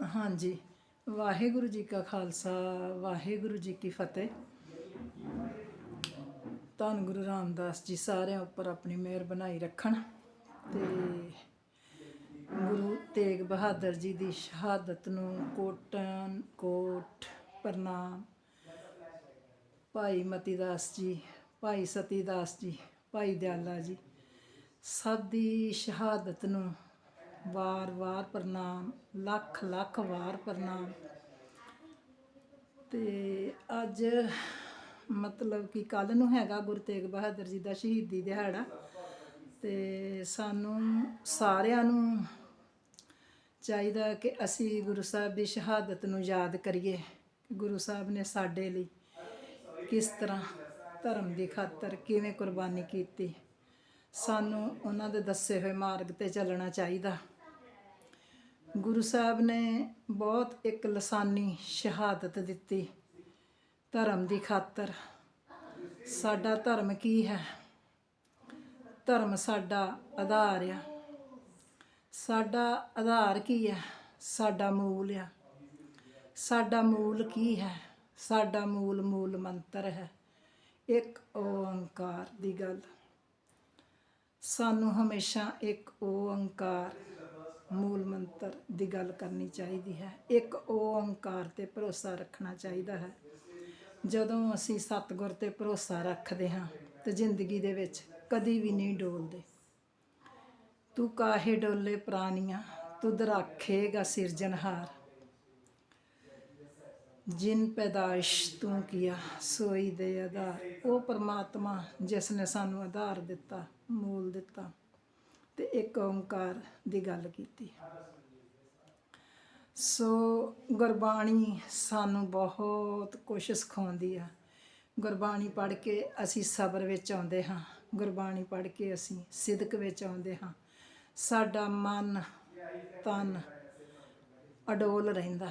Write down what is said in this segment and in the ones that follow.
ਹਾਂਜੀ। ਵਾਹਿਗੁਰੂ ਜੀ ਕਾ ਖਾਲਸਾ, ਵਾਹਿਗੁਰੂ ਜੀ ਕੀ ਫਤਿਹ। ਧੰਨ ਗੁਰੂ ਰਾਮਦਾਸ ਜੀ ਸਾਰਿਆਂ ਉੱਪਰ ਆਪਣੀ ਮਿਹਰ ਬਣਾਈ ਰੱਖਣ ਤੇ ਗੁਰੂ ਤੇਗ ਬਹਾਦਰ ਜੀ ਦੀ ਸ਼ਹਾਦਤ ਨੂੰ ਕੋਟਨ ਕੋਟ ਪ੍ਰਣਾਮ। ਭਾਈ ਮਤੀਦਾਸ ਜੀ, ਭਾਈ ਸਤੀਦਾਸ ਜੀ, ਭਾਈ ਦਿਆਲਾ ਜੀ, ਸਭ ਦੀ ਸ਼ਹਾਦਤ ਨੂੰ ਵਾਰ-ਵਾਰ ਪ੍ਰਣਾਮ, ਲੱਖ ਲੱਖ ਵਾਰ ਪ੍ਰਣਾਮ। ਤੇ ਅੱਜ ਮਤਲਬ ਕਿ ਕੱਲ ਨੂੰ ਹੈਗਾ ਗੁਰੂ ਤੇਗ ਬਹਾਦਰ ਜੀ ਦਾ ਸ਼ਹੀਦੀ ਦਿਹਾੜਾ। ਤੇ ਸਾਨੂੰ ਸਾਰਿਆਂ ਨੂੰ ਚਾਹੀਦਾ ਕਿ ਅਸੀਂ ਗੁਰੂ ਸਾਹਿਬ ਦੀ ਸ਼ਹਾਦਤ ਨੂੰ ਯਾਦ ਕਰੀਏ। ਗੁਰੂ ਸਾਹਿਬ ਨੇ ਸਾਡੇ ਲਈ ਕਿਸ ਤਰ੍ਹਾਂ ਧਰਮ ਦੀ ਖਾਤਰ ਕਿਵੇਂ ਕੁਰਬਾਨੀ ਕੀਤੀ। ਸਾਨੂੰ ਉਹਨਾਂ ਦੇ ਦੱਸੇ ਹੋਏ ਮਾਰਗ ਤੇ ਚੱਲਣਾ ਚਾਹੀਦਾ। ਗੁਰੂ ਸਾਹਿਬ ਨੇ ਬਹੁਤ ਇੱਕ ਲਸਾਨੀ ਸ਼ਹਾਦਤ ਦਿੱਤੀ ਧਰਮ ਦੀ ਖਾਤਰ। ਸਾਡਾ ਧਰਮ ਕੀ ਹੈ? ਧਰਮ ਸਾਡਾ ਆਧਾਰ ਆ। ਸਾਡਾ ਆਧਾਰ ਕੀ ਹੈ? ਸਾਡਾ ਮੂਲ ਆ। ਸਾਡਾ ਮੂਲ ਕੀ ਹੈ? ਸਾਡਾ ਮੂਲ ਮੂਲ ਮੰਤਰ ਹੈ। ਇੱਕ ਓੰਕਾਰ ਦੀ ਗੱਲ। ਸਾਨੂੰ ਹਮੇਸ਼ਾ ਇੱਕ ਓੰਕਾਰ ਮੂਲ ਮੰਤਰ ਦੀ ਗੱਲ ਕਰਨੀ ਚਾਹੀਦੀ ਹੈ। ਇੱਕ ਓੰਕਾਰ ਤੇ ਭਰੋਸਾ ਰੱਖਣਾ ਚਾਹੀਦਾ ਹੈ। ਜਦੋਂ ਅਸੀਂ ਸਤਿਗੁਰ ਤੇ ਭਰੋਸਾ ਰੱਖਦੇ ਹਾਂ, ਤੇ ਜ਼ਿੰਦਗੀ ਦੇ ਵਿੱਚ ਕਦੀ ਵੀ ਨਹੀਂ ਡੋਲਦੇ। ਤੂੰ ਕਾਹੇ ਡੋਲੇ ਪ੍ਰਾਣੀਆਂ, ਤੂੰ ਦਰਾਖੇਗਾ ਸਿਰਜਣਹਾਰ। ਜਿਨ ਪੈਦਾਇਸ਼ ਤੂੰ ਕੀਆ, ਸੋਈ ਦੇ ਆਧਾਰ। ਉਹ ਪਰਮਾਤਮਾ ਜਿਸ ਨੇ ਸਾਨੂੰ ਆਧਾਰ ਦਿੱਤਾ, ਮੂਲ ਦਿੱਤਾ ਤੇ ਇੱਕ ਓੰਕਾਰ ਦੀ ਗੱਲ ਕੀਤੀ। ਸੋ ਗੁਰਬਾਣੀ ਸਾਨੂੰ ਬਹੁਤ ਕੁਝ ਸਿਖਾਉਂਦੀ ਆ। ਗੁਰਬਾਣੀ ਪੜ੍ਹ ਕੇ ਅਸੀਂ ਸਬਰ ਵਿੱਚ ਆਉਂਦੇ ਹਾਂ। ਗੁਰਬਾਣੀ ਪੜ੍ਹ ਕੇ ਅਸੀਂ ਸਿਦਕ ਵਿੱਚ ਆਉਂਦੇ ਹਾਂ। ਸਾਡਾ ਮਨ, ਤਨ ਅਡੋਲ ਰਹਿੰਦਾ।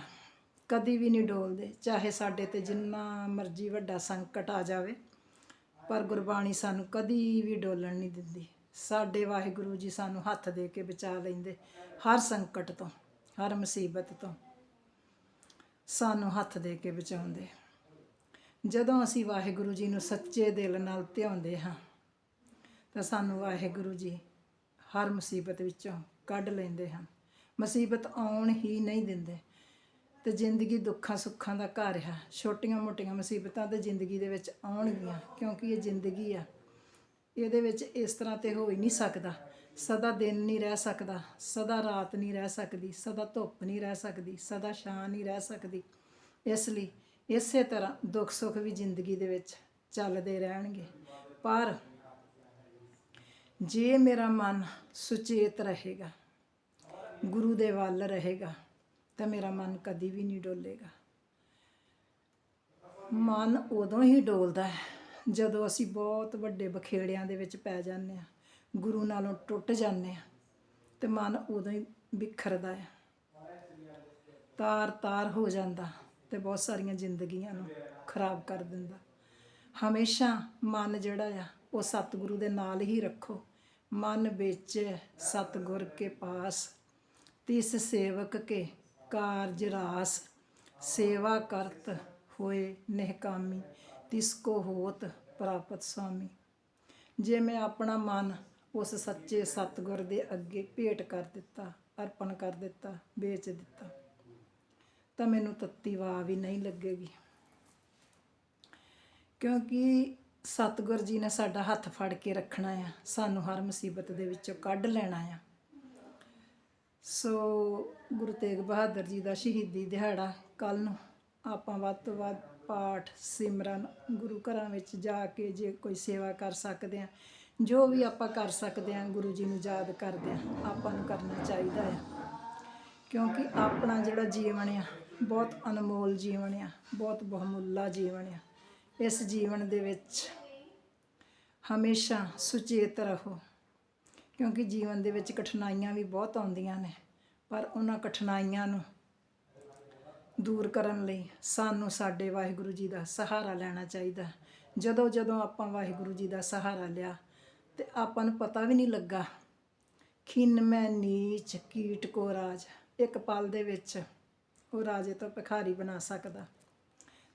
ਕਦੀ ਵੀ ਨਹੀਂ ਡੋਲਦੇ, ਚਾਹੇ ਸਾਡੇ ਤੇ ਜਿੰਨਾ ਮਰਜ਼ੀ ਵੱਡਾ ਸੰਕਟ ਆ ਜਾਵੇ, ਪਰ ਗੁਰਬਾਣੀ ਸਾਨੂੰ ਕਦੀ ਵੀ ਡੋਲਣ ਨਹੀਂ ਦਿੰਦੀ। ਸਾਡੇ ਵਾਹਿਗੁਰੂ ਜੀ ਸਾਨੂੰ ਹੱਥ ਦੇ ਕੇ ਬਚਾ ਲੈਂਦੇ ਹਰ ਸੰਕਟ ਤੋਂ। ਹਰ ਮੁਸੀਬਤ ਤੋਂ ਸਾਨੂੰ ਹੱਥ ਦੇ ਕੇ ਬਚਾਉਂਦੇ। ਜਦੋਂ ਅਸੀਂ ਵਾਹਿਗੁਰੂ ਜੀ ਨੂੰ ਸੱਚੇ ਦਿਲ ਨਾਲ ਧਿਆਉਂਦੇ ਹਾਂ, ਤਾਂ ਸਾਨੂੰ ਵਾਹਿਗੁਰੂ ਜੀ ਹਰ ਮੁਸੀਬਤ ਵਿੱਚੋਂ ਕੱਢ ਲੈਂਦੇ ਹਨ। ਮੁਸੀਬਤ ਆਉਣ ਹੀ ਨਹੀਂ ਦਿੰਦੇ। ਤੇ ਜ਼ਿੰਦਗੀ ਦੁੱਖਾਂ ਸੁੱਖਾਂ ਦਾ ਘਰ ਆ ਛੋਟੀਆਂ-ਮੋਟੀਆਂ ਮੁਸੀਬਤਾਂ ਤੇ ਜ਼ਿੰਦਗੀ ਦੇ ਵਿੱਚ ਆਉਣਗੀਆਂ, ਕਿਉਂਕਿ ਇਹ ਜ਼ਿੰਦਗੀ ਆ। ਇਹਦੇ ਵਿੱਚ ਇਸ ਤਰ੍ਹਾਂ ਤੇ ਹੋ ਹੀ ਨਹੀਂ ਸਕਦਾ। ਸਦਾ ਦਿਨ ਨਹੀਂ ਰਹਿ ਸਕਦਾ, ਸਦਾ ਰਾਤ ਨਹੀਂ ਰਹਿ ਸਕਦੀ, ਸਦਾ ਧੁੱਪ ਨਹੀਂ ਰਹਿ ਸਕਦੀ, ਸਦਾ ਛਾਂ ਨਹੀਂ ਰਹਿ ਸਕਦੀ। ਇਸ ਲਈ ਇਸੇ ਤਰ੍ਹਾਂ ਦੁੱਖ ਸੁੱਖ ਵੀ ਜ਼ਿੰਦਗੀ ਦੇ ਵਿੱਚ ਚੱਲਦੇ ਰਹਿਣਗੇ। ਪਰ ਜੇ ਮੇਰਾ ਮਨ ਸੁਚੇਤ ਰਹੇਗਾ, ਗੁਰੂ ਦੇ ਵੱਲ ਰਹੇਗਾ, ਤਾਂ ਮੇਰਾ ਮਨ ਕਦੀ ਵੀ ਨਹੀਂ ਡੋਲੇਗਾ। ਮਨ ਉਦੋਂ ਹੀ ਡੋਲਦਾ ਹੈ ਜਦੋਂ ਅਸੀਂ ਬਹੁਤ ਵੱਡੇ ਬਖੇੜਿਆਂ ਦੇ ਵਿੱਚ ਪੈ ਜਾਂਦੇ ਹਾਂ। ਗੁਰੂ ਨਾਲੋਂ ਟੁੱਟ ਜਾਂਦੇ ਆ ਤੇ ਮਨ ਉਦੋਂ ਹੀ ਬਿਖਰਦਾ ਆ ਤਾਰ ਤਾਰ ਹੋ ਜਾਂਦਾ ਤੇ ਬਹੁਤ ਸਾਰੀਆਂ ਜ਼ਿੰਦਗੀਆਂ ਨੂੰ ਖਰਾਬ ਕਰ ਦਿੰਦਾ। ਹਮੇਸ਼ਾ ਮਨ ਜਿਹੜਾ ਆ, ਉਹ ਸਤਿਗੁਰੂ ਦੇ ਨਾਲ ਹੀ ਰੱਖੋ। ਮਨ ਵਿੱਚ ਸਤਿਗੁਰ ਕੇ ਪਾਸ, ਤਿਸ ਸੇਵਕ ਕੇ ਕਾਰਜ ਰਾਸ। ਸੇਵਾ ਕਰਤ ਹੋਏ ਨਿਹਕਾਮੀ, ਤਿਸ ਕੋ ਹੋਤ ਪ੍ਰਾਪਤ ਸੁਆਮੀ ਜੇ ਮੈਂ ਆਪਣਾ ਮਨ ਉਸ ਸੱਚੇ ਸਤਿਗੁਰ ਦੇ ਅੱਗੇ ਭੇਟ ਕਰ ਦਿੱਤਾ, ਅਰਪਣ ਕਰ ਦਿੱਤਾ, ਵੇਚ ਦਿੱਤਾ। ਤਾਂ ਮੈਨੂੰ ਤੱਤੀ ਵਾਹ ਵੀ ਨਹੀਂ ਲੱਗੇਗੀ। ਕਿਉਂਕਿ ਸਤਿਗੁਰ ਜੀ ਨੇ ਸਾਡਾ ਹੱਥ ਫੜ ਕੇ ਰੱਖਣਾ ਆ, ਸਾਨੂੰ ਹਰ ਮੁਸੀਬਤ ਦੇ ਵਿੱਚੋਂ ਕੱਢ ਲੈਣਾ ਆ। ਸੋ ਗੁਰੂ ਤੇਗ ਬਹਾਦਰ ਜੀ ਦਾ ਸ਼ਹੀਦੀ ਦਿਹਾੜਾ ਕੱਲ ਨੂੰ ਆਪਾਂ ਵੱਧ ਤੋਂ ਵੱਧ ਪਾਠ ਸਿਮਰਨ ਗੁਰੂ ਘਰਾਂ ਵਿੱਚ ਜਾ ਕੇ ਜੇ ਕੋਈ ਸੇਵਾ ਕਰ ਸਕਦੇ ਆ ਜੋ ਵੀ ਆਪਾਂ ਕਰ ਸਕਦੇ ਹਾਂ, ਗੁਰੂ ਜੀ ਨੂੰ ਯਾਦ ਕਰਦੇ ਹਾਂ, ਆਪਾਂ ਨੂੰ ਕਰਨਾ ਚਾਹੀਦਾ ਆ ਕਿਉਂਕਿ ਆਪਣਾ ਜਿਹੜਾ ਜੀਵਨ ਆ, ਬਹੁਤ ਅਨਮੋਲ ਜੀਵਨ ਆ, ਬਹੁਤ ਬਹੁਮੁੱਲਾ ਜੀਵਨ ਆ। ਇਸ ਜੀਵਨ ਦੇ ਵਿੱਚ ਹਮੇਸ਼ਾ ਸੁਚੇਤ ਰਹੋ, ਕਿਉਂਕਿ ਜੀਵਨ ਦੇ ਵਿੱਚ ਕਠਿਨਾਈਆਂ ਵੀ ਬਹੁਤ ਆਉਂਦੀਆਂ ਨੇ, ਪਰ ਉਹਨਾਂ ਕਠਿਨਾਈਆਂ ਨੂੰ ਦੂਰ ਕਰਨ ਲਈ ਸਾਨੂੰ ਸਾਡੇ ਵਾਹਿਗੁਰੂ ਜੀ ਦਾ ਸਹਾਰਾ ਲੈਣਾ ਚਾਹੀਦਾ। ਜਦੋਂ ਜਦੋਂ ਆਪਾਂ ਵਾਹਿਗੁਰੂ ਜੀ ਦਾ ਸਹਾਰਾ ਲਿਆ ਤੇ ਆਪਾਂ ਨੂੰ ਪਤਾ ਵੀ ਨਹੀਂ ਲੱਗਾ। ਖਿਨ ਮੈਂ ਨੀਚ, ਕੀਟ ਕੋ ਰਾਜ। ਇੱਕ ਪਲ ਦੇ ਵਿੱਚ ਉਹ ਰਾਜੇ ਤੋਂ ਭਿਖਾਰੀ ਬਣਾ ਸਕਦਾ।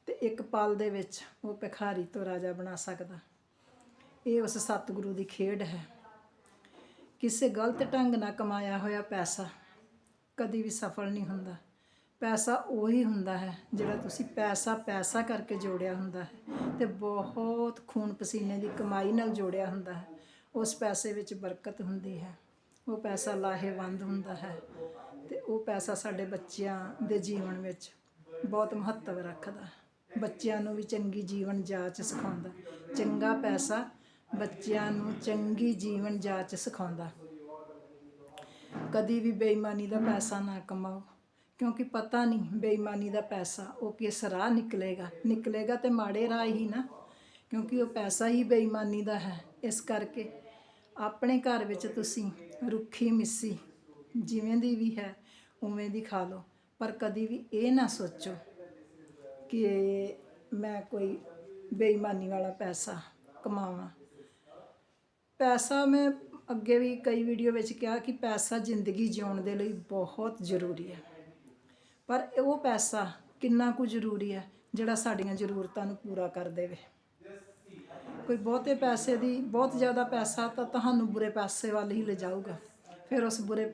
ਤੇ ਇੱਕ ਪਲ ਦੇ ਵਿੱਚ ਉਹ ਭਿਖਾਰੀ ਤੋਂ ਰਾਜਾ ਬਣਾ ਸਕਦਾ। ਇਹ ਉਸ ਸਤਿਗੁਰੂ ਦੀ ਖੇਡ ਹੈ। ਕਿਸੇ ਗਲਤ ਢੰਗ ਨਾਲ ਕਮਾਇਆ ਹੋਇਆ ਪੈਸਾ ਕਦੀ ਵੀ ਸਫਲ ਨਹੀਂ ਹੁੰਦਾ। ਪੈਸਾ ਉਹੀ ਹੁੰਦਾ ਹੈ ਜਿਹੜਾ ਤੁਸੀਂ ਪੈਸਾ ਪੈਸਾ ਕਰਕੇ ਜੋੜਿਆ ਹੁੰਦਾ ਹੈ ਤੇ ਬਹੁਤ ਖੂਨ ਪਸੀਨੇ ਦੀ ਕਮਾਈ ਨਾਲ ਜੋੜਿਆ ਹੁੰਦਾ ਹੈ। ਉਸ ਪੈਸੇ ਵਿੱਚ ਬਰਕਤ ਹੁੰਦੀ ਹੈ। ਉਹ ਪੈਸਾ ਲਾਹੇਵੰਦ ਹੁੰਦਾ ਹੈ ਤੇ ਉਹ ਪੈਸਾ ਸਾਡੇ ਬੱਚਿਆਂ ਦੇ ਜੀਵਨ ਵਿੱਚ ਬਹੁਤ ਮਹੱਤਵ ਰੱਖਦਾ ਬੱਚਿਆਂ ਨੂੰ ਵੀ ਚੰਗੀ ਜੀਵਨ ਜਾਚ ਸਿਖਾਉਂਦਾ ਚੰਗਾ ਪੈਸਾ ਬੱਚਿਆਂ ਨੂੰ ਚੰਗੀ ਜੀਵਨ ਜਾਚ ਸਿਖਾਉਂਦਾ ਕਦੀ ਵੀ ਬੇਈਮਾਨੀ ਦਾ ਪੈਸਾ ਨਾ ਕਮਾਓ, ਕਿਉਂਕਿ ਪਤਾ ਨਹੀਂ ਬੇਈਮਾਨੀ ਦਾ ਪੈਸਾ ਉਹ ਕਿਸ ਰਾਹ ਨਿਕਲੇਗਾ। ਨਿਕਲੇਗਾ ਤੇ ਮਾੜੇ ਰਾਹ ਹੀ ਨਾ, ਕਿਉਂਕਿ ਉਹ ਪੈਸਾ ਹੀ ਬੇਈਮਾਨੀ ਦਾ ਹੈ। ਇਸ ਕਰਕੇ ਆਪਣੇ ਘਰ ਵਿੱਚ ਤੁਸੀਂ ਰੁੱਖੀ ਮਿੱਸੀ ਜਿਵੇਂ ਦੀ ਵੀ ਹੈ, ਉਵੇਂ ਦੀ ਖਾ ਲਓ। ਪਰ ਕਦੀ ਵੀ ਇਹ ਨਾ ਸੋਚੋ ਕਿ ਮੈਂ ਕੋਈ ਬੇਈਮਾਨੀ ਵਾਲਾ ਪੈਸਾ ਕਮਾਵਾਂ। ਪੈਸਾ ਮੈਂ ਅੱਗੇ ਵੀ ਕਈ ਵੀਡੀਓ ਵਿੱਚ ਕਿਹਾ ਕਿ ਪੈਸਾ ਜ਼ਿੰਦਗੀ ਜਿਉਣ ਦੇ ਲਈ ਬਹੁਤ ਜ਼ਰੂਰੀ ਹੈ। ਪਰ ਉਹ ਪੈਸਾ ਕਿੰਨਾ ਕੁ ਜ਼ਰੂਰੀ ਹੈ, ਜਿਹੜਾ ਸਾਡੀਆਂ ਜ਼ਰੂਰਤਾਂ ਨੂੰ ਪੂਰਾ ਕਰ ਦੇਵੇ। ਕੋਈ ਬਹੁਤੇ ਪੈਸੇ ਦੀ, ਬਹੁਤ ਜ਼ਿਆਦਾ ਪੈਸਾ ਤਾਂ ਤੁਹਾਨੂੰ ਬੁਰੇ ਪਾਸੇ ਵੱਲ ਹੀ ਲਿਜਾਊਗਾ। ਫਿਰ ਉਸ ਬੁਰੇ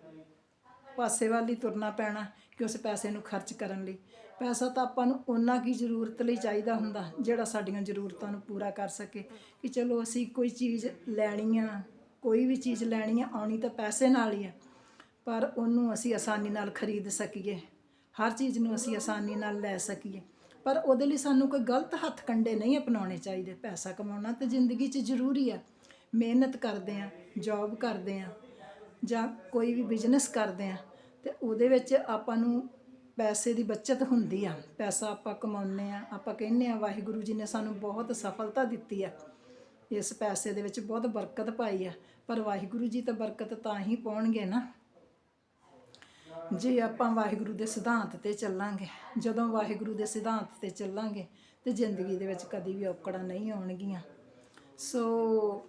ਪਾਸੇ ਵੱਲ ਹੀ ਤੁਰਨਾ ਪੈਣਾ ਕਿ ਉਸ ਪੈਸੇ ਨੂੰ ਖਰਚ ਕਰਨ ਲਈ। ਪੈਸਾ ਤਾਂ ਆਪਾਂ ਨੂੰ ਉਹਨਾਂ ਕੀ ਜ਼ਰੂਰਤ ਲਈ ਚਾਹੀਦਾ ਹੁੰਦਾ, ਜਿਹੜਾ ਸਾਡੀਆਂ ਜ਼ਰੂਰਤਾਂ ਨੂੰ ਪੂਰਾ ਕਰ ਸਕੇ। ਕਿ ਚਲੋ ਅਸੀਂ ਕੋਈ ਚੀਜ਼ ਲੈਣੀ ਆ, ਕੋਈ ਵੀ ਚੀਜ਼ ਲੈਣੀ ਆ, ਆਉਣੀ ਤਾਂ ਪੈਸੇ ਨਾਲ ਹੀ ਆ, ਪਰ ਉਹਨੂੰ ਅਸੀਂ ਆਸਾਨੀ ਨਾਲ ਖਰੀਦ ਸਕੀਏ। ਹਰ ਚੀਜ਼ ਨੂੰ ਅਸੀਂ ਆਸਾਨੀ ਨਾਲ ਲੈ ਸਕੀਏ। ਪਰ ਉਹਦੇ ਲਈ ਸਾਨੂੰ ਕੋਈ ਗਲਤ ਹੱਥ ਕੰਡੇ ਨਹੀਂ ਅਪਣਾਉਣੇ ਚਾਹੀਦੇ, ਪੈਸਾ ਕਮਾਉਣਾ ਤਾਂ ਜ਼ਿੰਦਗੀ 'ਚ ਜ਼ਰੂਰੀ ਆ। ਮਿਹਨਤ ਕਰਦੇ ਆ ਜੌਬ ਕਰਦੇ ਆ, ਜਾਂ ਕੋਈ ਵੀ ਬਿਜ਼ਨਸ ਕਰਦੇ ਆ, ਤੇ ਉਹਦੇ ਵਿੱਚ ਆਪਾਂ ਨੂੰ ਪੈਸੇ ਦੀ ਬਚਤ ਹੁੰਦੀ ਆ। ਪੈਸਾ ਆਪਾਂ ਕਮਾਉਂਦੇ ਆ, ਆਪਾਂ ਕਹਿੰਦੇ ਆ, ਵਾਹਿਗੁਰੂ ਜੀ ਨੇ ਸਾਨੂੰ ਬਹੁਤ ਸਫਲਤਾ ਦਿੱਤੀ ਆ। ਇਸ ਪੈਸੇ ਦੇ ਵਿੱਚ ਬਹੁਤ ਬਰਕਤ ਪਾਈ ਆ, ਪਰ ਵਾਹਿਗੁਰੂ ਜੀ ਤਾਂ ਬਰਕਤ ਤਾਂ ਹੀ ਪਾਉਣਗੇ ਨਾ। ਜੇ ਆਪਾਂ ਵਾਹਿਗੁਰੂ ਦੇ ਸਿਧਾਂਤ ਤੇ ਚੱਲਾਂਗੇ, ਜਦੋਂ ਵਾਹਿਗੁਰੂ ਦੇ ਸਿਧਾਂਤ ਤੇ ਚੱਲਾਂਗੇ, ਤੇ ਜ਼ਿੰਦਗੀ ਦੇ ਵਿੱਚ ਕਦੀ ਵੀ ਔਕੜਾਂ ਨਹੀਂ ਆਉਣਗੀਆਂ। ਸੋ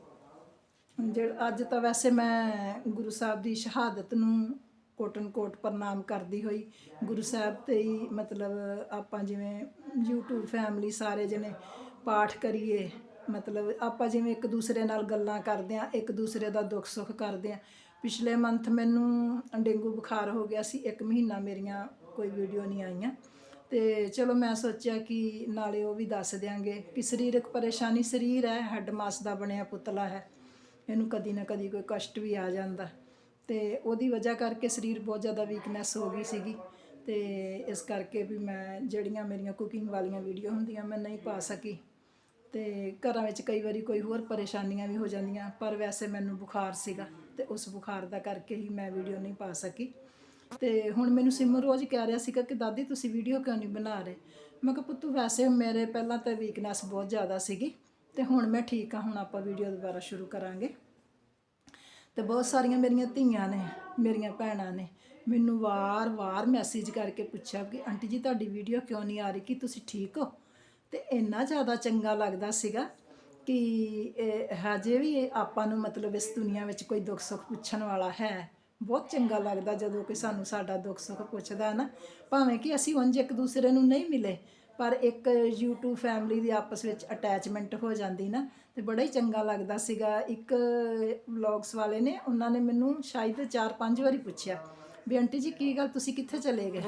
ਜਿਹੜਾ ਅੱਜ ਤਾਂ ਵੈਸੇ ਮੈਂ ਗੁਰੂ ਸਾਹਿਬ ਦੀ ਸ਼ਹਾਦਤ ਨੂੰ ਕੋਟਨ ਕੋਟ ਪ੍ਰਣਾਮ ਕਰਦੀ ਹੋਈ, ਗੁਰੂ ਸਾਹਿਬ ਤੇ ਹੀ ਮਤਲਬ ਆਪਾਂ ਜਿਵੇਂ YouTube ਫੈਮਿਲੀ ਸਾਰੇ ਜਣੇ ਪਾਠ ਕਰੀਏ, ਮਤਲਬ ਆਪਾਂ ਜਿਵੇਂ ਇੱਕ ਦੂਸਰੇ ਨਾਲ ਗੱਲਾਂ ਕਰਦੇ ਆ ਇੱਕ ਦੂਸਰੇ ਦਾ ਦੁੱਖ ਸੁੱਖ ਕਰਦੇ ਆ ਪਿਛਲੇ ਮੰਥ ਮੈਨੂੰ ਡੇਂਗੂ ਬੁਖਾਰ ਹੋ ਗਿਆ ਸੀ, ਇੱਕ ਮਹੀਨਾ ਮੇਰੀਆਂ ਕੋਈ ਵੀਡੀਓ ਨਹੀਂ ਆਈਆਂ। ਤੇ ਚਲੋ ਮੈਂ ਸੋਚਿਆ ਕਿ ਨਾਲੇ ਉਹ ਵੀ ਦੱਸ ਦਿਆਂਗੇ ਕਿ ਸਰੀਰਕ ਪਰੇਸ਼ਾਨੀ ਸਰੀਰ ਹੈ, ਹੱਡ ਮਾਸ ਦਾ ਬਣਿਆ ਪੁਤਲਾ ਹੈ, ਇਹਨੂੰ ਕਦੀ ਨਾ ਕਦੀ ਕੋਈ ਕਸ਼ਟ ਵੀ ਆ ਜਾਂਦਾ। ਤੇ ਉਹਦੀ ਵਜ੍ਹਾ ਕਰਕੇ ਸਰੀਰ ਬਹੁਤ ਜ਼ਿਆਦਾ ਵੀਕਨੈਸ ਹੋ ਗਈ ਸੀਗੀ। ਤੇ ਇਸ ਕਰਕੇ ਵੀ ਮੈਂ ਜਿਹੜੀਆਂ ਮੇਰੀਆਂ ਕੁਕਿੰਗ ਵਾਲੀਆਂ ਵੀਡੀਓ ਹੁੰਦੀਆਂ ਮੈਂ ਨਹੀਂ ਪਾ ਸਕੀ। ਤੇ ਘਰਾਂ ਵਿੱਚ ਕਈ ਵਾਰੀ ਕੋਈ ਹੋਰ ਪਰੇਸ਼ਾਨੀਆਂ ਵੀ ਹੋ ਜਾਂਦੀਆਂ, ਪਰ ਵੈਸੇ ਮੈਨੂੰ ਬੁਖਾਰ ਸੀਗਾ। ਤੇ ਉਸ ਬੁਖਾਰ ਦਾ ਕਰਕੇ ਹੀ ਮੈਂ ਵੀਡੀਓ ਨਹੀਂ ਪਾ ਸਕੀ। ਤੇ ਹੁਣ ਮੈਨੂੰ ਸਿਮਰ ਰੋਜ਼ ਕਹਿ ਰਿਹਾ ਸੀਗਾ ਕਿ, ਦਾਦੀ, ਤੁਸੀਂ ਵੀਡੀਓ ਕਿਉਂ ਨਹੀਂ ਬਣਾ ਰਹੇ? ਮੈਂ ਕਿਹਾ, ਪੁੱਤੂ, ਵੈਸੇ ਮੇਰੇ ਪਹਿਲਾਂ ਤਾਂ ਵੀਕਨੈਸ ਬਹੁਤ ਜ਼ਿਆਦਾ ਸੀਗੀ ਤੇ ਹੁਣ ਮੈਂ ਠੀਕ ਹਾਂ, ਹੁਣ ਆਪਾਂ ਵੀਡੀਓ ਦੁਬਾਰਾ ਸ਼ੁਰੂ ਕਰਾਂਗੇ। ਤੇ ਬਹੁਤ ਸਾਰੀਆਂ ਮੇਰੀਆਂ ਧੀਆਂ ਨੇ, ਮੇਰੀਆਂ ਭੈਣਾਂ ਨੇ ਮੈਨੂੰ ਵਾਰ-ਵਾਰ ਮੈਸੇਜ ਕਰਕੇ ਪੁੱਛਿਆ ਕਿ, ਆਂਟੀ ਜੀ, ਤੁਹਾਡੀ ਵੀਡੀਓ ਕਿਉਂ ਨਹੀਂ ਆ ਰਹੀ? ਕਿ ਤੁਸੀਂ ਠੀਕ ਹੋ? ਤੇ ਇੰਨਾ ਜ਼ਿਆਦਾ ਚੰਗਾ ਲੱਗਦਾ ਸੀਗਾ ਕਿ ਇਹ ਹਜੇ ਵੀ ਇਹ ਆਪਾਂ ਨੂੰ ਮਤਲਬ ਇਸ ਦੁਨੀਆ ਵਿੱਚ ਕੋਈ ਦੁੱਖ ਸੁੱਖ ਪੁੱਛਣ ਵਾਲਾ ਹੈ, ਬਹੁਤ ਚੰਗਾ ਲੱਗਦਾ ਜਦੋਂ ਕਿ ਸਾਨੂੰ ਸਾਡਾ ਦੁੱਖ ਸੁੱਖ ਪੁੱਛਦਾ ਹੈ ਨਾ। ਭਾਵੇਂ ਕਿ ਅਸੀਂ ਉਂਝ ਇੱਕ ਦੂਸਰੇ ਨੂੰ ਨਹੀਂ ਮਿਲੇ, ਪਰ ਇੱਕ YouTube ਫੈਮਿਲੀ ਦੀ ਆਪਸ ਵਿੱਚ ਅਟੈਚਮੈਂਟ ਹੋ ਜਾਂਦੀ ਨਾ, ਤੇ ਬੜਾ ਹੀ ਚੰਗਾ ਲੱਗਦਾ ਸੀਗਾ। ਇੱਕ ਵਲੌਗਸ ਵਾਲੇ ਨੇ, ਉਹਨਾਂ ਨੇ ਮੈਨੂੰ ਸ਼ਾਇਦ 4-5 ਵਾਰੀ ਪੁੱਛਿਆ ਵੀ ਆਂਟੀ ਜੀ ਕੀ ਗੱਲ, ਤੁਸੀਂ ਕਿੱਥੇ ਚਲੇ ਗਏ?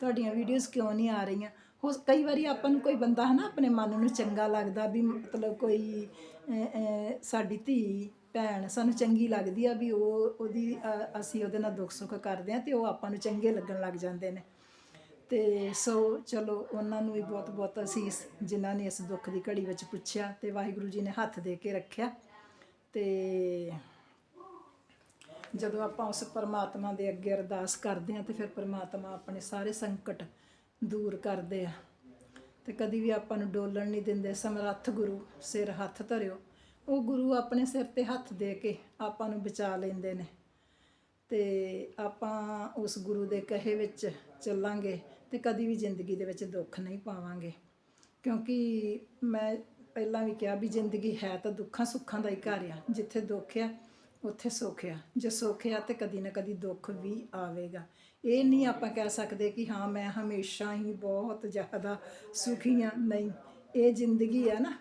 ਤੁਹਾਡੀਆਂ ਵੀਡੀਓਜ਼ ਕਿਉਂ ਨਹੀਂ ਆ ਰਹੀਆਂ? ਹੋ ਕਈ ਵਾਰੀ ਆਪਾਂ ਨੂੰ ਕੋਈ ਬੰਦਾ ਹੈ ਨਾ ਆਪਣੇ ਮਨ ਨੂੰ ਚੰਗਾ ਲੱਗਦਾ ਵੀ ਮਤਲਬ ਕੋਈ ਸਾਡੀ ਧੀ, ਭੈਣ ਸਾਨੂੰ ਚੰਗੀ ਲੱਗਦੀ ਆ ਵੀ ਉਹ, ਉਹਦੀ ਅਸੀਂ ਉਹਦੇ ਨਾਲ ਦੁੱਖ ਸੁੱਖ ਕਰਦੇ ਆ ਤੇ ਉਹ ਆਪਾਂ ਨੂੰ ਚੰਗੇ ਲੱਗਣ ਲੱਗ ਜਾਂਦੇ ਨੇ। ਤੇ ਸੋ ਚਲੋ ਉਹਨਾਂ ਨੂੰ ਵੀ ਬਹੁਤ ਬਹੁਤ ਅਸੀਸ ਜਿਨ੍ਹਾਂ ਨੇ ਇਸ ਦੁੱਖ ਦੀ ਘੜੀ ਵਿੱਚ ਪੁੱਛਿਆ ਤੇ ਵਾਹਿਗੁਰੂ ਜੀ ਨੇ ਹੱਥ ਦੇ ਕੇ ਰੱਖਿਆ। ਤੇ ਜਦੋਂ ਆਪਾਂ ਉਸ ਪਰਮਾਤਮਾ ਦੇ ਅੱਗੇ ਅਰਦਾਸ ਕਰਦੇ ਹਾਂ ਤੇ ਫਿਰ ਪਰਮਾਤਮਾ ਆਪਣੇ ਸਾਰੇ ਸੰਕਟ ਦੂਰ ਕਰਦੇ ਆ। ਤੇ ਕਦੀ ਵੀ ਆਪਾਂ ਨੂੰ ਡੋਲਣ ਨਹੀਂ ਦਿੰਦੇ, ਸਮਰੱਥ ਗੁਰੂ ਸਿਰ ਹੱਥ ਧਰਿਓ। ਉਹ ਗੁਰੂ ਆਪਣੇ ਸਿਰ ਤੇ ਹੱਥ ਦੇ ਕੇ ਆਪਾਂ ਨੂੰ ਬਚਾ ਲੈਂਦੇ ਨੇ। ਤੇ ਆਪਾਂ ਉਸ ਗੁਰੂ ਦੇ ਕਹੇ ਵਿੱਚ ਚੱਲਾਂਗੇ ਤੇ ਕਦੀ ਵੀ ਜ਼ਿੰਦਗੀ ਦੇ ਵਿੱਚ ਦੁੱਖ ਨਹੀਂ ਪਾਵਾਂਗੇ। ਕਿਉਂਕਿ ਮੈਂ ਪਹਿਲਾਂ ਵੀ ਕਿਹਾ ਵੀ ਜ਼ਿੰਦਗੀ ਹੈ ਤਾਂ ਦੁੱਖਾਂ ਸੁੱਖਾਂ ਦਾ ਹੀ ਘਰ ਆ। ਜਿੱਥੇ ਦੁੱਖ ਆ, ਉੱਥੇ ਸੁੱਖ ਆ। ਜੇ ਸੁੱਖ ਆ ਤੇ ਕਦੀ ਨਾ ਕਦੀ ਦੁੱਖ ਵੀ ਆਵੇਗਾ। ਇਹ ਨਹੀਂ ਆਪਾਂ ਕਹਿ ਸਕਦੇ ਕਿ ਹਾਂ, ਮੈਂ ਹਮੇਸ਼ਾ ਹੀ ਬਹੁਤ ਜ਼ਿਆਦਾ ਸੁਖੀ ਹਾਂ। ਨਹੀਂ, ਇਹ ਜ਼ਿੰਦਗੀ ਹੈ ਨਾ।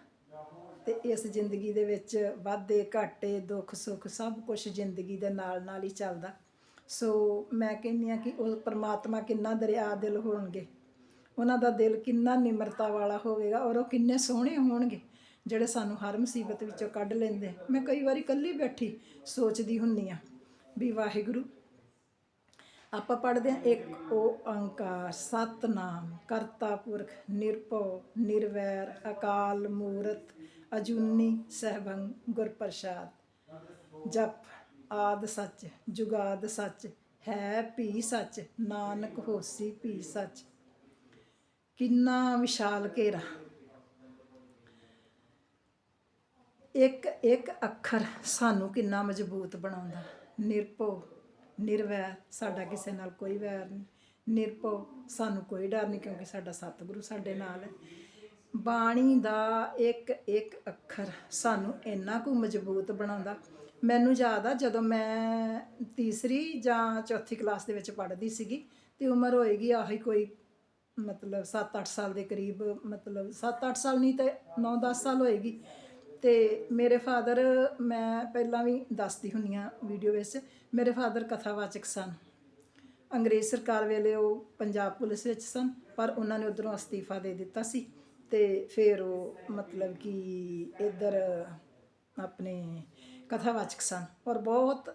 ਤੇ ਇਸ ਜ਼ਿੰਦਗੀ ਦੇ ਵਿੱਚ ਵਾਧੇ, ਘਾਟੇ, ਦੁੱਖ, ਸੁੱਖ ਸਭ ਕੁਝ ਜ਼ਿੰਦਗੀ ਦੇ ਨਾਲ ਨਾਲ ਹੀ ਚੱਲਦਾ। ਸੋ ਮੈਂ ਕਹਿੰਦੀ ਆ ਕਿ ਉਹ ਪ੍ਰਮਾਤਮਾ ਕਿੰਨਾ ਦਰਿਆ ਦਿਲ ਹੋਣਗੇ। ਉਹਨਾਂ ਦਾ ਦਿਲ ਕਿੰਨਾ ਨਿਮਰਤਾ ਵਾਲਾ ਹੋਵੇਗਾ ਔਰ ਉਹ ਕਿੰਨੇ ਸੋਹਣੇ ਹੋਣਗੇ ਜਿਹੜੇ ਸਾਨੂੰ ਹਰ ਮੁਸੀਬਤ ਵਿੱਚੋਂ ਕੱਢ ਲੈਂਦੇ। ਮੈਂ ਕਈ ਵਾਰੀ ਇਕੱਲੀ ਬੈਠੀ ਸੋਚਦੀ ਹੁੰਨੀ ਆ ਵੀ ਵਾਹਿਗੁਰੂ ਆਪਾਂ ਪੜ੍ਹਦੇ ਹਾਂ ਇੱਕ ਓੰਕਾਰ ਸਤਨਾਮ ਕਰਤਾ ਪੁਰਖ ਨਿਰਭਉ, ਨਿਰਵੈਰ, ਅਕਾਲ, ਮੂਰਤ, ਅਜੂਨੀ ਸਹਿਬੰ ਗੁਰ ਪ੍ਰਸਾਦ ਜਪ ਆਦ ਸੱਚ, ਜੁਗਾਦ ਸੱਚ, ਹੈ ਭੀ ਸੱਚ, ਨਾਨਕ ਹੋਸੀ ਭੀ ਸੱਚ। ਕਿੰਨਾ ਵਿਸ਼ਾਲ ਘੇਰਾ। ਇੱਕ ਇੱਕ ਅੱਖਰ ਸਾਨੂੰ ਕਿੰਨਾ ਮਜ਼ਬੂਤ ਬਣਾਉਂਦਾ। ਨਿਰਭਉ ਨਿਰਵੈਰ, ਸਾਡਾ ਕਿਸੇ ਨਾਲ ਕੋਈ ਵੈਰ ਨਹੀਂ। ਨਿਰਭਉ, ਸਾਨੂੰ ਕੋਈ ਡਰ ਨਹੀਂ ਕਿਉਂਕਿ ਸਾਡਾ ਸਤਿਗੁਰੂ ਸਾਡੇ ਨਾਲ ਹੈ। ਬਾਣੀ ਦਾ ਇੱਕ ਇੱਕ ਅੱਖਰ ਸਾਨੂੰ ਇੰਨਾ ਕੁ ਮਜ਼ਬੂਤ ਬਣਾਉਂਦਾ। ਮੈਨੂੰ ਯਾਦ ਆ ਜਦੋਂ ਮੈਂ ਤੀਸਰੀ ਜਾਂ ਚੌਥੀ ਕਲਾਸ ਦੇ ਵਿੱਚ ਪੜ੍ਹਦੀ ਸੀਗੀ, ਤੇ ਉਮਰ ਹੋਏਗੀ ਆਹੀ ਕੋਈ ਮਤਲਬ 7-8 ਸਾਲ ਦੇ ਕਰੀਬ, ਮਤਲਬ 7-8 ਸਾਲ ਨਹੀਂ ਤੇ 9-10 ਸਾਲ ਹੋਏਗੀ। ਤੇ ਮੇਰੇ ਫਾਦਰ, ਮੈਂ ਪਹਿਲਾਂ ਵੀ ਦੱਸਦੀ ਹੁੰਨੀ ਆ ਵੀਡੀਓ ਵਿੱਚ, ਮੇਰੇ ਫਾਦਰ ਕਥਾਵਾਚਕ ਸਨ। ਅੰਗਰੇਜ਼ ਸਰਕਾਰ ਵੇਲੇ ਉਹ ਪੰਜਾਬ ਪੁਲਿਸ ਵਿੱਚ ਸਨ, ਪਰ ਉਹਨਾਂ ਨੇ ਉਧਰੋਂ ਅਸਤੀਫਾ ਦੇ ਦਿੱਤਾ ਸੀ ਤੇ ਫਿਰ ਉਹ ਮਤਲਬ ਕਿ ਇੱਧਰ ਆਪਣੇ ਕਥਾਵਾਚਕ ਸਨ ਔਰ ਬਹੁਤ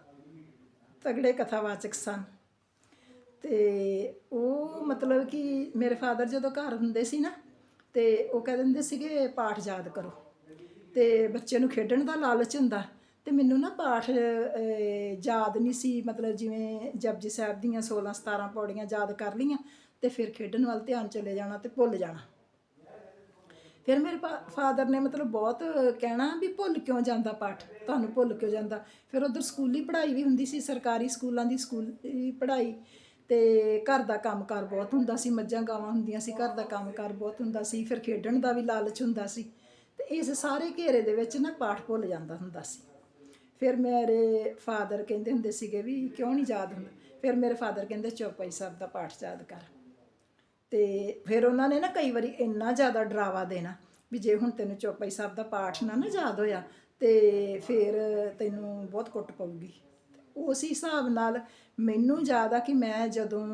ਤਗੜੇ ਕਥਾਵਾਚਕ ਸਨ। ਤੇ ਉਹ ਮਤਲਬ ਕਿ ਮੇਰੇ ਫਾਦਰ ਜਦੋਂ ਘਰ ਹੁੰਦੇ ਸੀ ਨਾ, ਤੇ ਉਹ ਕਹਿ ਦਿੰਦੇ ਸੀਗੇ, ਪਾਠ ਯਾਦ ਕਰੋ। ਤੇ ਬੱਚੇ ਨੂੰ ਖੇਡਣ ਦਾ ਲਾਲਚ ਹੁੰਦਾ, ਤੇ ਮੈਨੂੰ ਨਾ ਪਾਠ ਯਾਦ ਨਹੀਂ ਸੀ, ਮਤਲਬ ਜਿਵੇਂ ਜਪਜੀ ਸਾਹਿਬ ਦੀਆਂ 16 17 ਪੌੜੀਆਂ ਯਾਦ ਕਰ ਲਈਆਂ ਤੇ ਫਿਰ ਖੇਡਣ ਵੱਲ ਧਿਆਨ ਚਲੇ ਜਾਣਾ ਤੇ ਭੁੱਲ ਜਾਣਾ। ਫਿਰ ਮੇਰੇ ਫਾਦਰ ਨੇ ਮਤਲਬ ਬਹੁਤ ਕਹਿਣਾ ਵੀ ਭੁੱਲ ਕਿਉਂ ਜਾਂਦਾ ਪਾਠ, ਤੁਹਾਨੂੰ ਭੁੱਲ ਕਿਉਂ ਜਾਂਦਾ? ਫਿਰ ਉਧਰ ਸਕੂਲੀ ਪੜ੍ਹਾਈ ਵੀ ਹੁੰਦੀ ਸੀ, ਸਰਕਾਰੀ ਸਕੂਲਾਂ ਦੀ ਸਕੂਲੀ ਪੜ੍ਹਾਈ ਤੇ ਘਰ ਦਾ ਕੰਮਕਾਰ ਬਹੁਤ ਹੁੰਦਾ ਸੀ, ਮੱਝਾਂ ਗਾਵਾਂ ਹੁੰਦੀਆਂ ਸੀ, ਘਰ ਦਾ ਕੰਮਕਾਰ ਬਹੁਤ ਹੁੰਦਾ ਸੀ, ਫਿਰ ਖੇਡਣ ਦਾ ਵੀ ਲਾਲਚ ਹੁੰਦਾ ਸੀ। ਤੇ ਇਸ ਸਾਰੇ ਘੇਰੇ ਦੇ ਵਿੱਚ ਨਾ ਪਾਠ ਭੁੱਲ ਜਾਂਦਾ ਹੁੰਦਾ ਸੀ। ਫਿਰ ਮੇਰੇ ਫਾਦਰ ਕਹਿੰਦੇ ਹੁੰਦੇ ਸੀਗੇ ਵੀ ਕਿਉਂ ਨਹੀਂ ਯਾਦ ਹੁੰਦਾ? ਫਿਰ ਮੇਰੇ ਫਾਦਰ ਕਹਿੰਦੇ ਚੌਪਾਈ ਸਾਹਿਬ ਦਾ ਪਾਠ ਯਾਦ ਕਰ। ਤੇ ਫਿਰ ਉਹਨਾਂ ਨੇ ਨਾ ਕਈ ਵਾਰੀ ਇੰਨਾ ਜ਼ਿਆਦਾ ਡਰਾਵਾ ਦੇਣਾ ਵੀ ਜੇ ਹੁਣ ਤੈਨੂੰ ਚੌਪਾਈ ਸਾਹਿਬ ਦਾ ਪਾਠ ਨਾ ਨਾ ਯਾਦ ਹੋਇਆ ਤੇ ਫਿਰ ਤੈਨੂੰ ਬਹੁਤ ਕੁੱਟ ਪਊਗੀ। ਉਸ ਹਿਸਾਬ ਨਾਲ ਮੈਨੂੰ ਯਾਦ ਆ ਕਿ ਮੈਂ ਜਦੋਂ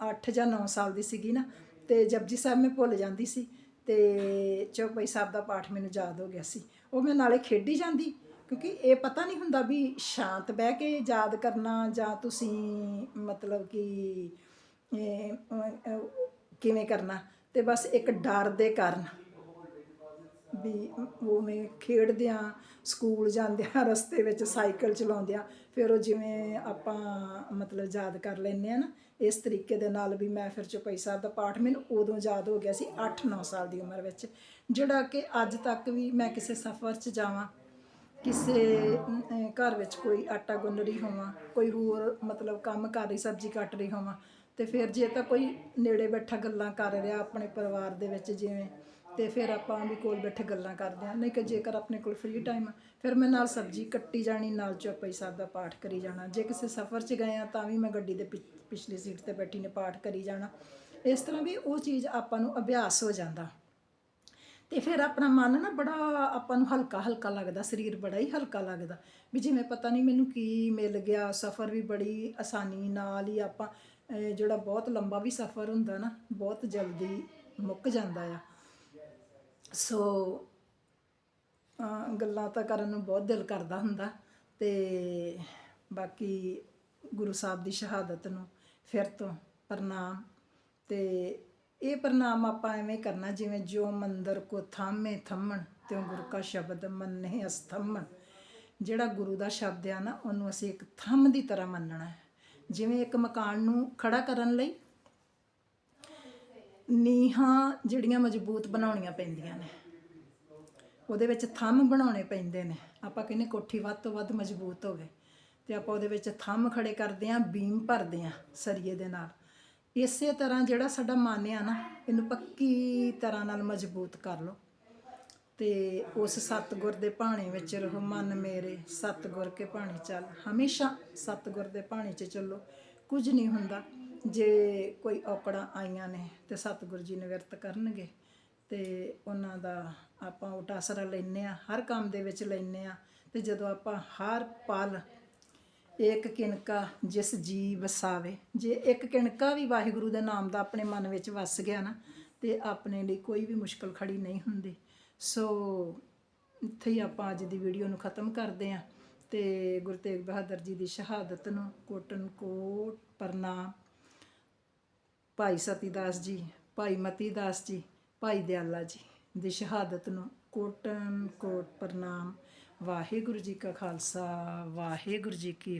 8 ਜਾਂ 9 ਸਾਲ ਦੀ ਸੀਗੀ ਨਾ ਤੇ ਜਪਜੀ ਸਾਹਿਬ ਮੈਂ ਭੁੱਲ ਜਾਂਦੀ ਸੀ ਤੇ ਚੌਪਈ ਸਾਹਿਬ ਦਾ ਪਾਠ ਮੈਨੂੰ ਯਾਦ ਹੋ ਗਿਆ ਸੀ। ਉਹ ਮੈਂ ਨਾਲੇ ਖੇਡੀ ਜਾਂਦੀ, ਕਿਉਂਕਿ ਇਹ ਪਤਾ ਨਹੀਂ ਹੁੰਦਾ ਵੀ ਸ਼ਾਂਤ ਬਹਿ ਕੇ ਯਾਦ ਕਰਨਾ ਜਾਂ ਤੁਸੀਂ ਮਤਲਬ ਕਿ ਕਿਵੇਂ ਕਰਨਾ, ਤੇ ਬਸ ਇੱਕ ਡਰ ਦੇ ਕਾਰਨ ਵੀ ਉਹ ਮੈਂ ਖੇਡਦਿਆਂ, ਸਕੂਲ ਜਾਂਦਿਆਂ, ਰਸਤੇ ਵਿੱਚ ਸਾਈਕਲ ਚਲਾਉਂਦਿਆਂ ਫਿਰ ਉਹ ਜਿਵੇਂ ਆਪਾਂ ਮਤਲਬ ਯਾਦ ਕਰ ਲੈਂਦੇ ਆ ਨਾ, ਇਸ ਤਰੀਕੇ ਦੇ ਨਾਲ ਵੀ ਮੈਂ ਫਿਰ ਚੁਪਈ ਸਾਹਿਬ ਦਾ ਪਾਠ ਮੈਨੂੰ ਉਦੋਂ ਯਾਦ ਹੋ ਗਿਆ ਸੀ 8-9 ਸਾਲ ਦੀ ਉਮਰ ਵਿੱਚ, ਜਿਹੜਾ ਕਿ ਅੱਜ ਤੱਕ ਵੀ ਮੈਂ ਕਿਸੇ ਸਫ਼ਰ 'ਚ ਜਾਵਾਂ, ਕਿਸੇ ਘਰ ਵਿੱਚ ਕੋਈ ਆਟਾ ਗੁੰਨ ਰਹੀ ਹੋਵਾਂ, ਕੋਈ ਹੋਰ ਮਤਲਬ ਕੰਮ ਕਰ ਰਹੀ, ਸਬਜ਼ੀ ਕੱਟ ਰਹੀ ਹੋਵਾਂ, ਤੇ ਫਿਰ ਜੇ ਤਾਂ ਕੋਈ ਨੇੜੇ ਬੈਠਾ ਗੱਲਾਂ ਕਰ ਰਿਹਾ ਆਪਣੇ ਪਰਿਵਾਰ ਦੇ ਵਿੱਚ ਜਿਵੇਂ ਤੇ ਫਿਰ ਆਪਾਂ ਵੀ ਕੋਲ ਬੈਠੇ ਗੱਲਾਂ ਕਰਦੇ ਹਾਂ। ਨਹੀਂ ਕਿ ਜੇਕਰ ਆਪਣੇ ਕੋਲ ਫ੍ਰੀ ਟਾਈਮ ਫਿਰ ਮੈਂ ਨਾਲ ਸਬਜ਼ੀ ਕੱਟੀ ਜਾਣੀ, ਨਾਲ ਚੌਪਈ ਸਾਹਿਬ ਦਾ ਪਾਠ ਕਰੀ ਜਾਣਾ। ਜੇ ਕਿਸੇ ਸਫ਼ਰ 'ਚ ਗਏ ਆ ਤਾਂ ਵੀ ਮੈਂ ਗੱਡੀ ਦੇ ਪਿਛ- ਪਿਛਲੀ ਸੀਟ ਤੇ ਬੈਠੀ ਨੇ ਪਾਠ ਕਰੀ ਜਾਣਾ। ਇਸ ਤਰ੍ਹਾਂ ਵੀ ਉਹ ਚੀਜ਼ ਆਪਾਂ ਨੂੰ ਅਭਿਆਸ ਹੋ ਜਾਂਦਾ। ਤੇ ਫਿਰ ਆਪਣਾ ਮਨ ਨਾ ਬੜਾ ਆਪਾਂ ਨੂੰ ਹਲਕਾ ਹਲਕਾ ਲੱਗਦਾ, ਸਰੀਰ ਬੜਾ ਹੀ ਹਲਕਾ ਲੱਗਦਾ। ਵੀ ਜਿਵੇਂ ਪਤਾ ਨਹੀਂ ਮੈਨੂੰ ਕੀ ਮਿਲ ਗਿਆ, ਸਫ਼ਰ ਵੀ ਬੜੀ ਆਸਾਨੀ ਨਾਲ ਹੀ ਆਪਾਂ ਜਿਹੜਾ ਬਹੁਤ ਲੰਬਾ ਵੀ ਸਫ਼ਰ ਹੁੰਦਾ ਨਾ, ਬਹੁਤ ਜਲਦੀ ਮੁੱਕ ਜਾਂਦਾ ਆ। ਸੋ ਗੱਲਾਂ ਤਾਂ ਕਰਨ ਨੂੰ ਬਹੁਤ ਦਿਲ ਕਰਦਾ ਹੁੰਦਾ ਤੇ ਬਾਕੀ ਗੁਰੂ ਸਾਹਿਬ ਦੀ ਸ਼ਹਾਦਤ ਨੂੰ ਫਿਰ ਤੋਂ ਪ੍ਰਣਾਮ ਤੇ ਇਹ ਪ੍ਰਣਾਮ ਆਪਾਂ ਐਵੇਂ ਕਰਨਾ ਜਿਵੇਂ ਜੋ ਮੰਦਰ ਕੋ ਥਾਮੇ ਥੰਮਣ, ਤਿਉ ਗੁਰੂ ਕਾ ਸ਼ਬਦ ਮੰਨੇ ਅਸਥੰਮਣ। ਜਿਹੜਾ ਗੁਰੂ ਦਾ ਸ਼ਬਦ ਆ ਨਾ, ਉਹਨੂੰ ਅਸੀਂ ਇੱਕ ਥੰਮ ਦੀ ਤਰ੍ਹਾਂ ਮੰਨਣਾ ਹੈ। ਜਿਵੇਂ ਇੱਕ ਮਕਾਨ ਨੂੰ ਖੜਾ ਕਰਨ ਲਈ ਨੀਹਾਂ ਜਿਹੜੀਆਂ ਮਜ਼ਬੂਤ ਬਣਾਉਣੀਆਂ ਪੈਂਦੀਆਂ ਨੇ। ਉਹਦੇ ਵਿੱਚ ਥੰਮ ਬਣਾਉਣੇ ਪੈਂਦੇ ਨੇ। ਆਪਾਂ ਕਹਿੰਦੇ ਕੋਠੀ ਵੱਧ ਤੋਂ ਵੱਧ ਮਜ਼ਬੂਤ ਹੋਵੇ। ਤੇ ਆਪਾਂ ਉਹਦੇ ਵਿੱਚ ਥੰਮ ਖੜੇ ਕਰਦੇ ਆਂ ਬੀਮ ਭਰਦੇ ਆਂ ਸਰੀਏ ਦੇ ਨਾਲ। ਇਸੇ ਤਰ੍ਹਾਂ ਜਿਹੜਾ ਸਾਡਾ ਮਨ ਆ ਨਾ, ਇਹਨੂੰ ਪੱਕੀ ਤਰ੍ਹਾਂ ਨਾਲ ਮਜ਼ਬੂਤ ਕਰ ਲਓ। ਤੇ ਉਸ ਸਤਗੁਰ ਦੇ ਭਾਣੇ ਵਿੱਚ ਰਹੋ, ਮਨ ਮੇਰੇ, ਸਤਗੁਰ ਕੇ ਭਾਣੇ ਚੱਲ। ਹਮੇਸ਼ਾ ਸਤਗੁਰ ਦੇ ਭਾਣੇ 'ਚ ਚੱਲੋ। ਕੁਝ ਨਹੀਂ ਹੁੰਦਾ। ਜੇ ਕੋਈ ਔਕੜਾਂ ਆਈਆਂ ਨੇ ਤੇ ਸਤਿਗੁਰੂ ਜੀ ਨਿਵਰਤ ਕਰਨਗੇ ਤੇ ਉਹਨਾਂ ਦਾ ਆਪਾਂ ਓਟ ਆਸਰਾ ਲੈਨੇ ਆ ਹਰ ਕੰਮ ਦੇ ਵਿੱਚ ਲੈਨੇ ਆ ਤੇ ਜਦੋਂ ਆਪਾਂ ਹਰ ਪਲ ਇੱਕ ਕਿਣਕਾ ਜਿਸ ਜੀ ਵਸਾਵੇ, ਜੇ ਇੱਕ ਕਿਣਕਾ ਵੀ ਵਾਹਿਗੁਰੂ ਦੇ ਨਾਮ ਦਾ ਆਪਣੇ ਮਨ ਵਿੱਚ ਵਸ ਗਿਆ ਨਾ ਤੇ ਆਪਣੇ ਲਈ ਕੋਈ ਵੀ ਮੁਸ਼ਕਲ ਖੜੀ ਨਹੀਂ ਹੁੰਦੀ। ਸੋ ਇੱਥੇ ਹੀ ਆਪਾਂ ਅੱਜ ਦੀ ਵੀਡੀਓ ਨੂੰ ਖਤਮ ਕਰਦੇ ਹਾਂ ਤੇ ਗੁਰੂ ਤੇਗ ਬਹਾਦਰ ਜੀ ਦੀ ਸ਼ਹਾਦਤ ਨੂੰ ਕੋਟਨ ਕੋਟ ਪ੍ਰਣਾਮ। ਭਾਈ ਸਤੀਦਾਸ ਜੀ, ਭਾਈ ਮਤੀ ਦਾਸ ਜੀ, ਭਾਈ ਦਿਆਲਾ ਜੀ ਦੀ ਸ਼ਹਾਦਤ ਨੂੰ ਕੋਟਨ ਕੋਟ ਪ੍ਰਣਾਮ। ਵਾਹਿਗੁਰੂ ਜੀ ਕਾ ਖਾਲਸਾ, ਵਾਹਿਗੁਰੂ ਜੀ ਕੀ